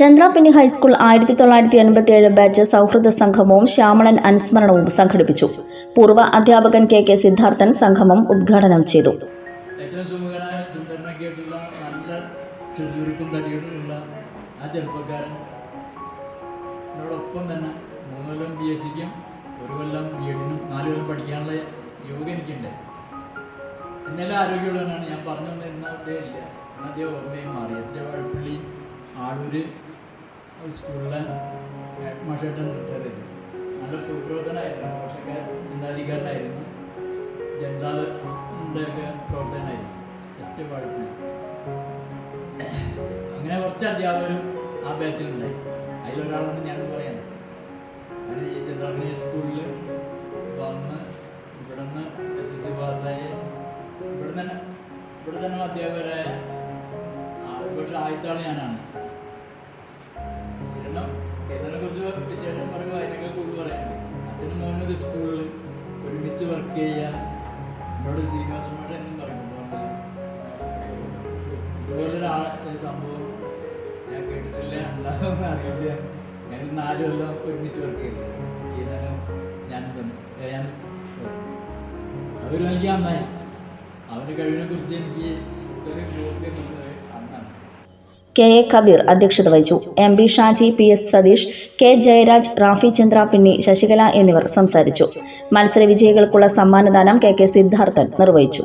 Chandrapinni high school ആയിരത്തി തൊള്ളായിരത്തി എൺപത്തി ഏഴ് ബാച്ച് സൗഹൃദ സംഗമവും ശ്യാമളൻ അനുസ്മരണവും സംഘടിപ്പിച്ചു. പൂർവ അധ്യാപകൻ കെ കെ സിദ്ധാർത്ഥൻ സംഗമം ഉദ്ഘാടനം ചെയ്തു. ഒരു കൊല്ലം പഠിക്കാനുള്ള ആരോഗ്യമുള്ളവനാണ്. ഞാൻ പറഞ്ഞു തന്നിരുന്നതേ ഇല്ല. അദ്ദേഹം ഓർമ്മയും മാറി. എസ് ജെ വാഴപ്പള്ളി ആളൂര് സ്കൂളിലെ മാഷായിട്ട് റിട്ടയർ ചെയ്തു നല്ല പ്രവർത്തനമായിരുന്നു. പക്ഷേ ചിന്താധികാരനായിരുന്നു ജനതാവിന്റെ ഒക്കെ പ്രവർത്തനമായിരുന്നു. ജസ്റ്റ് കുഴപ്പമില്ല അങ്ങനെ കുറച്ച് അധ്യാപകരും ആ ബാച്ചിലുണ്ടായി. അതിലൊരാളാണ് ഞാൻ പറയുന്നത് അത് ഈ സ്കൂളിൽ വന്ന് ഇവിടെ നിന്ന് എസ് എസ് സി പാസ്സായി. ഇവിടെ തന്നെ ഇവിടെ തന്നെ അധ്യാപകരായ പക്ഷെ ആദ്യത്തെ ഞാനാണ്. വിശേഷം പറയുമ്പോൾ അതിനൊക്കെ കൂടുതൽ പറയാം. അച്ഛനും മോനും ഒരു സ്കൂളിൽ ഒരുമിച്ച് വർക്ക് ചെയ്യാൻ എന്നോട് ശ്രീനിവാസനോട് എന്നും പറയുന്നുണ്ട് ഇതുപോലൊരാളെ സംഭവം ഞാൻ കേട്ടിട്ടില്ല. ഉണ്ടാകുമെന്ന് അറിയില്ല. ഞാൻ നാല് കൊല്ലം ഒരുമിച്ച് വർക്ക് ചെയ്തു. ചെയ്താലും ഞാൻ തന്നെ ഞാൻ അവർ എനിക്ക് അന്നായി അവന്റെ കഴിവിനെ കുറിച്ച് എനിക്ക് ഒരു അന്നാണ് കെ എ കബീർ അധ്യക്ഷത വഹിച്ചു. M B Shaji P S Satheesh K Jayaraj Rafi Chandra പിന്നി ശശികല എന്നിവർ സംസാരിച്ചു. മത്സര വിജയികൾക്കുള്ള സമ്മാനദാനം കെ കെ സിദ്ധാർത്ഥൻ നിർവഹിച്ചു.